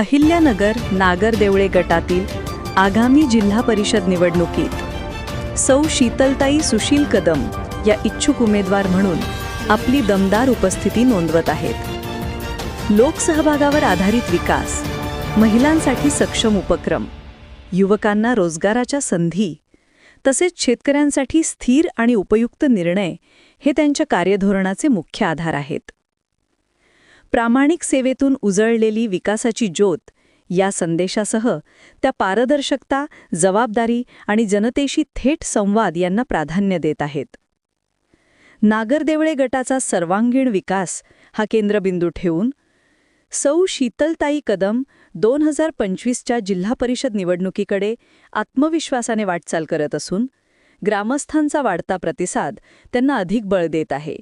अहिल्यानगर नागरदेवळे गटातील आगामी जिल्हा परिषद निवडणुकीत सौ शीतलताई सुशील कदम या इच्छुक उमेदवार म्हणून आपली दमदार उपस्थिती नोंदवत आहेत. लोकसहभागावर आधारित विकास महिलांसाठी सक्षम उपक्रम युवकांना रोजगाराच्या संधी तसेच शेतकऱ्यांसाठी स्थिर आणि उपयुक्त निर्णय हे त्यांच्या कार्यधोरणाचे मुख्य आधार आहेत. प्रामाणिक सेवेतून उजळलेली विकासाची ज्योत या संदेशासह त्या पारदर्शकता जबाबदारी आणि जनतेशी थेट संवाद यांना प्राधान्य देत आहेत. नागरदेवळे गटाचा सर्वांगीण विकास हा केंद्रबिंदू ठेवून सौ शीतलताई कदम दोन हजार पंचवीसच्या जिल्हा परिषद निवडणुकीकडे आत्मविश्वासाने वाटचाल करत असून ग्रामस्थांचा वाढता प्रतिसाद त्यांना अधिक बळ देत आहे.